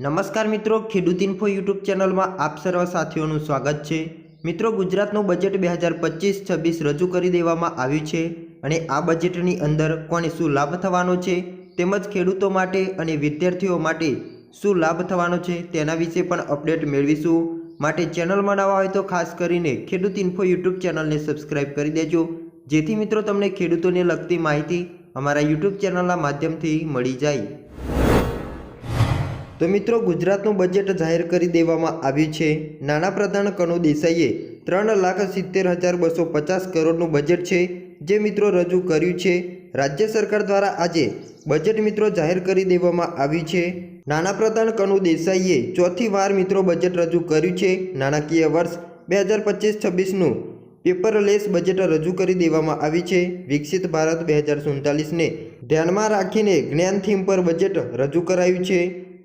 નમસ્કાર મિત્રો, ખેડૂત ઇન્ફો યુટ્યુબ ચેનલમાં આપ સર્વ સાથીઓનું સ્વાગત છે. મિત્રો, ગુજરાતનું બજેટ બે હજાર પચીસ છવ્વીસ રજૂ કરી દેવામાં આવ્યું છે અને આ બજેટની અંદર કોને શું લાભ થવાનો છે, તેમજ ખેડૂતો માટે અને વિદ્યાર્થીઓ માટે શું લાભ થવાનો છે, તેના વિશે પણ અપડેટ મેળવીશું. માટે ચેનલમાં નવા હોય તો ખાસ કરીને ખેડૂત ઇન્ફો યુટ્યુબ ચેનલને સબસ્ક્રાઈબ કરી દેજો. જેથી મિત્રો, તમને ખેડૂતોને લગતી માહિતી અમારા યુટ્યુબ ચેનલના માધ્યમથી મળી જાય. તો મિત્રો ગુજરાતનું બજેટ જાહેર કરી દેવામાં આવ્યું છે. નાણાપ્રધાન કનુ દેસાઈએ ત્રણ લાખ સિત્તેર હજાર બસો પચાસ કરોડનું બજેટ છે, જે મિત્રો રજૂ કર્યું છે. રાજ્ય સરકાર દ્વારા આજે બજેટ મિત્રો જાહેર કરી દેવામાં આવ્યું છે. નાણાપ્રધાન કનુ દેસાઈએ ચોથી વાર મિત્રો બજેટ રજૂ કર્યું છે. નાણાકીય વર્ષ બે હજાર પચીસ છવ્વીસનું પેપરલેસ બજેટ રજૂ કરી દેવામાં આવી છે. વિકસિત ભારત બે હજાર સુડતાલીસને ધ્યાનમાં રાખીને જ્ઞાન થીમ પર બજેટ રજૂ કરાયું છે.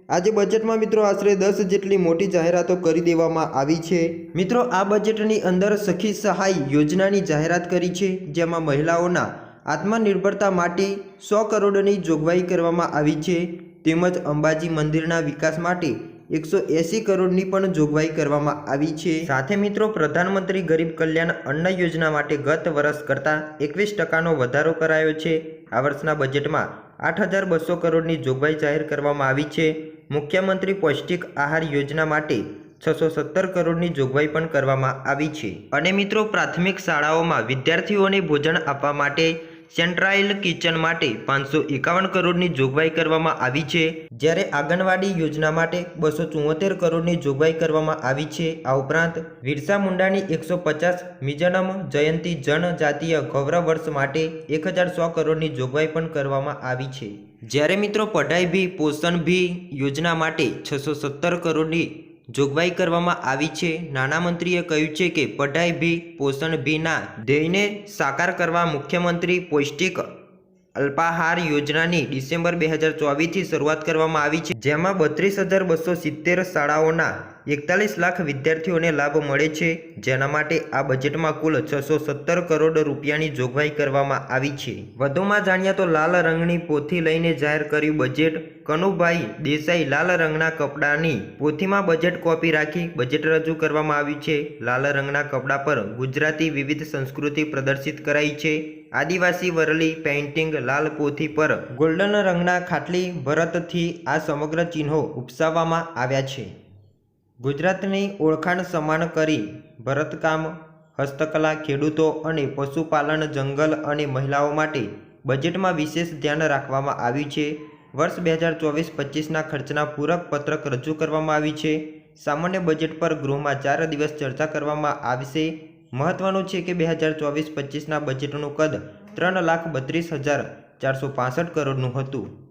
આજે બજેટમાં મિત્રો આશરે દસ જેટલી મોટી જાહેરાતો કરી દેવામાં આવી છે. મિત્રો, આ બજેટની અંદર સખી સહાય યોજનાની જાહેરાત કરી છે, જેમાં મહિલાઓના આત્મનિર્ભરતા માટે સો કરોડની જોગવાઈ કરવામાં આવી છે. તેમજ અંબાજી મંદિરના વિકાસ માટે એકસો એંસી કરોડની પણ જોગવાઈ કરવામાં આવી છે. સાથે મિત્રો, પ્રધાનમંત્રી ગરીબ કલ્યાણ અન્ન યોજના માટે ગત વર્ષ કરતાં એકવીસ ટકાનો વધારો કરાયો છે. આ વર્ષના બજેટમાં આઠ હજાર બસો કરોડની જોગવાઈ જાહેર કરવામાં આવી છે. મુખ્યમંત્રી પૌષ્ટિક આહાર યોજના માટે છસો સત્તર કરોડની જોગવાઈ પણ કરવામાં આવી છે. અને મિત્રો પ્રાથમિક શાળાઓમાં વિદ્યાર્થીઓને ભોજન આપવા માટે સેન્ટ્રાઇલ કિચન માટે પાંચસો એકાવન કરોડની જોગવાઈ કરવામાં આવી છે. જ્યારે આંગણવાડી યોજના માટે બસો ચુમ્મોતેર કરોડની જોગવાઈ કરવામાં આવી છે. આ ઉપરાંત વિરસા મુંડાની એકસો પચાસ મિજનમ જયંતિ જનજાતીય ગૌરવ વર્ષ માટે એક હજાર સો કરોડની જોગવાઈ પણ કરવામાં આવી છે. જ્યારે મિત્રો પઢાઈ ભી, પોષણ ભી યોજના માટે છસો સત્તર કરોડની જોગવાઈ કરવામાં આવી છે. નાણામંત્રીએ કહ્યું છે કે પઢાઈ ભી, પોષણ ભીના ધ્યેયને સાકાર કરવા મુખ્યમંત્રી પૌષ્ટિક અલ્પાહાર યોજનાની ડિસેમ્બર બે હજાર ચોવીસથી શરૂઆત કરવામાં આવી છે. જેમાં બત્રીસ હજાર બસો સિત્તેર શાળાઓના એકતાલીસ લાખ વિદ્યાર્થીઓને લાભ મળે છે, જેના માટે આ બજેટમાં કુલ છસો સત્તર કરોડ રૂપિયાની જોગવાઈ કરવામાં આવી છે. વધુમાં જાણીએ તો લાલ રંગની પોથી લઈને જાહેર કર્યું બજેટ. કનુભાઈ દેસાઈ લાલ રંગના કપડાની પોથીમાં બજેટ કોપી રાખી બજેટ રજૂ કરવામાં આવ્યું છે. લાલ રંગના કપડા પર ગુજરાતી વિવિધ સંસ્કૃતિ પ્રદર્શિત કરાઈ છે. આદિવાસી વરલી પેઇન્ટિંગ લાલ પોથી પર ગોલ્ડન રંગના ખાટલી ભરતથી આ સમગ્ર ચિહ્નો ઉપસાવવામાં આવ્યા છે. ગુજરાતની ઓળખાણ સમાન કરી ભરતકામ, હસ્તકલા, ખેડૂતો અને પશુપાલન, જંગલ અને મહિલાઓ માટે બજેટમાં વિશેષ ધ્યાન રાખવામાં આવ્યું છે. વર્ષ બે હજાર ચોવીસ પચીસના ખર્ચના પૂરક પત્રક રજૂ કરવામાં આવી છે. સામાન્ય બજેટ પર ગૃહમાં ચાર દિવસ ચર્ચા કરવામાં આવશે. મહત્વનું છે કે બે હજાર ચોવીસ પચીસના બજેટનું કદ ત્રણ લાખ બત્રીસ હજાર ચારસો પાસઠ કરોડનું હતું.